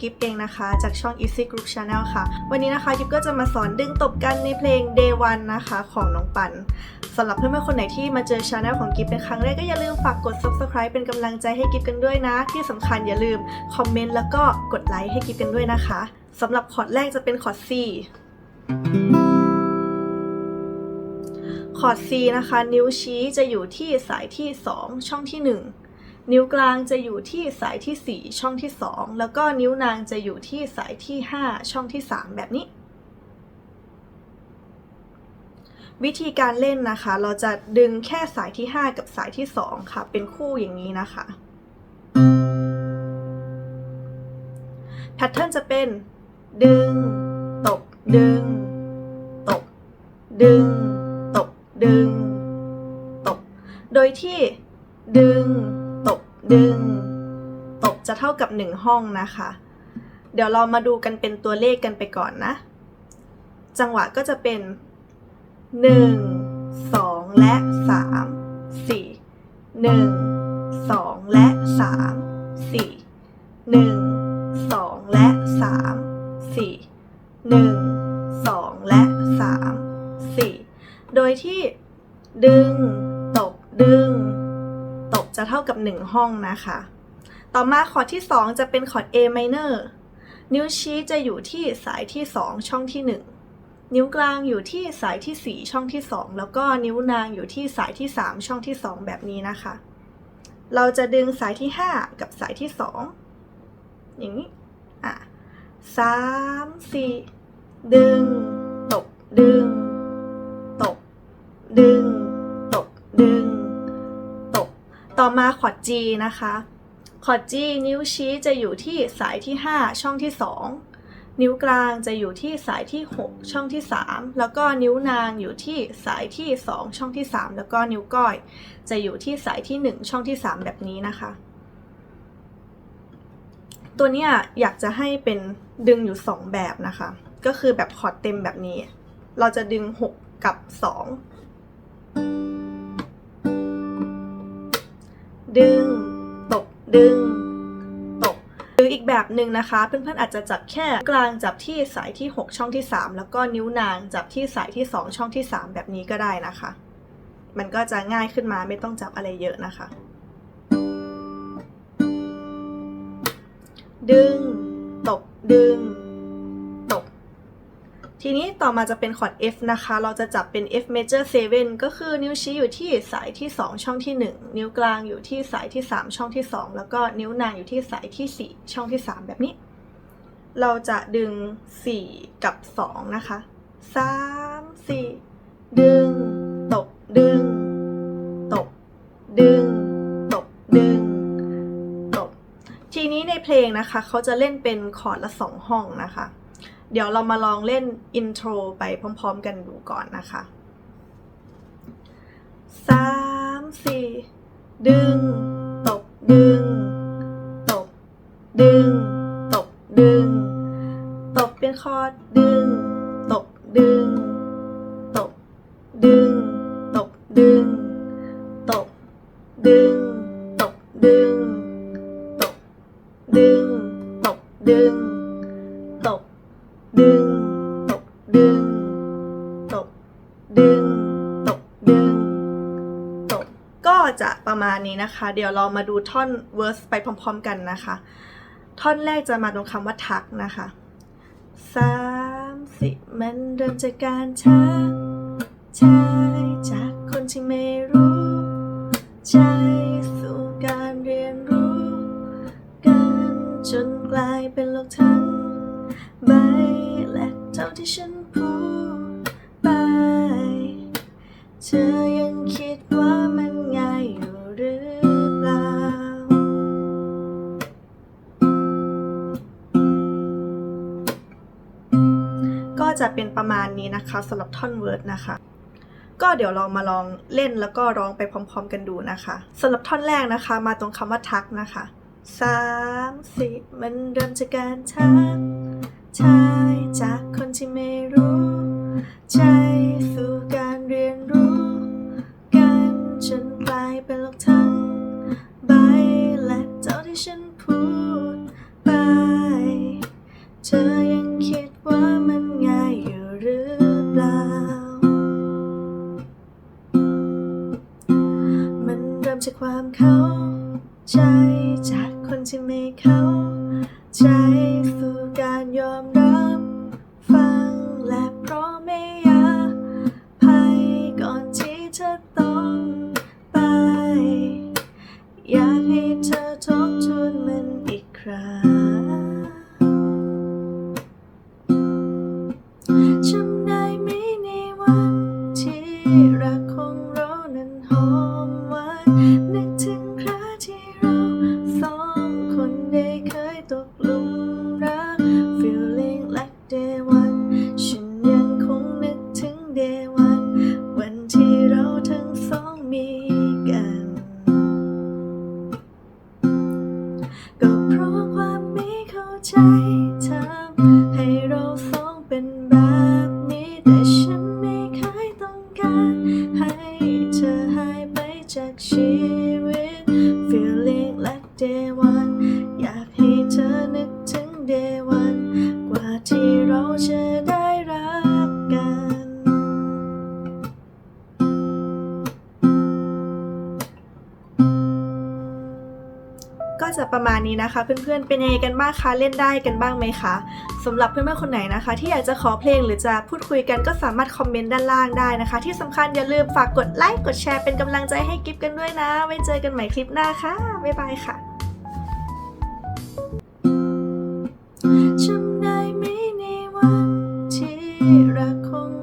กิฟเองนะคะ จากช่อง Easy Group Channel ค่ะ วันนี้นะคะกิฟก็จะมาสอนดึงตบกันในเพลง Day One นะคะ ของน้องปันสำหรับเพื่อนๆคนไหนที่มาเจอช anel ของกิฟเป็นครั้งแรกก็อย่าลืมฝากกด subscribe เป็นกำลังใจให้กิฟกันด้วยนะ ที่สำคัญอย่าลืมคอมเมนต์แล้วก็กดไลค์ให้กิฟกันด้วยนะคะสำหรับคอร์ดแรกจะเป็นคอร์ด C คอร์ด C นะคะ นิ้วชี้จะอยู่ที่สายที่ 2 ช่องที่ 1 นิ้วกลางจะอยู่ที่สายที่ 4 ช่องที่ 2 แล้วก็นิ้วนางจะอยู่ที่สายที่ 5 ช่องที่ 3 แบบนี้ วิธีการเล่นนะคะ เราจะดึงแค่สายที่ 5 กับสายที่ 2 ค่ะ เป็นคู่อย่างนี้นะคะแพทเทิร์นจะเป็น ดึง ตบ ดึง ตบ ดึง ดึงตบจะเท่ากับ 1 ห้องนะคะ เดี๋ยวเรามาดูกันเป็นตัวเลขกันไปก่อนนะ จังหวะก็จะเป็น 1 2 และ 3 4 1 2 และ 3 4 1 2 และ 3 4 1 2 และ 3 4 โดยที่ดึง จะเท่ากับ 1 ห้องนะคะ ต่อมาคอร์ดที่ 2 จะเป็นคอร์ด A minor นิ้วชี้จะอยู่ที่สายที่ 2 ช่องที่ 1 นิ้วกลางอยู่ที่สายที่ 4 ช่องที่ 2 แล้วก็นิ้วนางอยู่ที่สายที่ 3 ช่องที่ 2 แบบนี้นะคะ เราจะดึงสายที่ 5 กับสายที่ 2 อย่างนี้ อะสามสี่ดึงตบดึง ต่อมาคอร์ด G นะคะคอร์ด G นิ้วชี้จะอยู่ที่สายที่ 5 ช่องที่ 2 นิ้วกลางจะอยู่ที่สายที่ 6 ช่องที่ 3 แล้วก็นิ้วนางอยู่ที่สายที่ 2 ช่องที่ 3 แล้วก็นิ้วก้อย จะอยู่ที่สายที่ 1 ช่องที่ 3 แบบนี้นะคะ ตัวเนี้ยอยากจะให้เป็นดึงอยู่ 2 แบบนะคะ ก็คือแบบคอร์ดเต็มแบบนี้ เราจะดึง 6 กับ 2 ดึงตบดึงตบหรืออีกแบบหนึ่งนะคะ เพื่อนๆอาจจะจับแค่กลางจับที่สายที่ 6 ช่องที่ 3 แล้วก็นิ้วนางจับที่สายที่ 2 ช่องที่ 3 แบบนี้ก็ได้นะคะ มันก็จะง่ายขึ้นมาไม่ต้องจับอะไรเยอะนะคะ ดึงตบดึง ทีนี้ต่อมาจะเป็นคอร์ด F นะคะ เราจะจับเป็น F major 7 ก็คือนิ้วชี้อยู่ที่สายที่ 2 ช่องที่ 1 นิ้วกลางอยู่ที่สายที่ 3 ช่องที่ 2 แล้วก็นิ้วนางอยู่ที่สายที่ 4 ช่องที่ 3 แบบนี้ เราจะดึง 4 กับ 2 นะคะ 3 4 ดึงตบดึงตบดึงตบดึงตบทีนี้ในเพลงนะคะ เขาจะเล่นเป็นคอร์ดละ 2 ห้องนะคะ เดี๋ยวเรามาลองเล่นอินโทรไปพร้อม ๆ กันดูก่อนนะคะสามสี่ดึงตบดึงตบดึงตบดึงตบเป็นคอร์ดดึงตบดึงตบดึงตบดึงตบดึงตบดึงตบดึงตบดึง จะประมาณนี้นะคะ เดี๋ยวเรามาดูท่อนเวอร์สไปพร้อมๆกันนะคะ ท่อนแรกจะมาตรงคำว่าทักนะคะสามสิมันเริ่มจากการทักทายจากคนที่ไม่รู้ ใจสู่การเรียนรู้ กันจนกลายเป็นโลกทั้งใบและเท่าที่ฉัน จะเป็นประมาณนี้นะคะสำหรับท่อนเวิร์ดนะคะ ก็เดี๋ยวเรามาลองเล่นแล้วก็ร้องไปพร้อม ๆ กันดูนะคะสำหรับท่อนแรกนะคะ มาตรงคำว่าทักนะคะสามสี่มันเริ่มจากการทักทายจากคนที่ไม่รู้ ใจสู่การเรียนรู้ กันจนกลายเป็นโลกทั้งใบและเท่าที่ฉันพูดไปใจ ใจ จากชีวิต จะประมาณนี้นะคะ เพื่อนๆ เป็นยังไงกันบ้างคะเล่นได้กันบ้างไหมคะสำหรับเพื่อนๆคนไหนนะคะ ที่อยากจะขอเพลงหรือจะพูดคุยกันก็สามารถคอมเมนต์ด้านล่างได้นะคะ ที่สำคัญอย่าลืมฝากกดไลค์กดแชร์เป็นกำลังใจให้กิฟกันด้วยนะ ไว้เจอกันใหม่คลิปหน้าค่ะบ๊ายบายค่ะจำได้ไหมในวันที่รักของ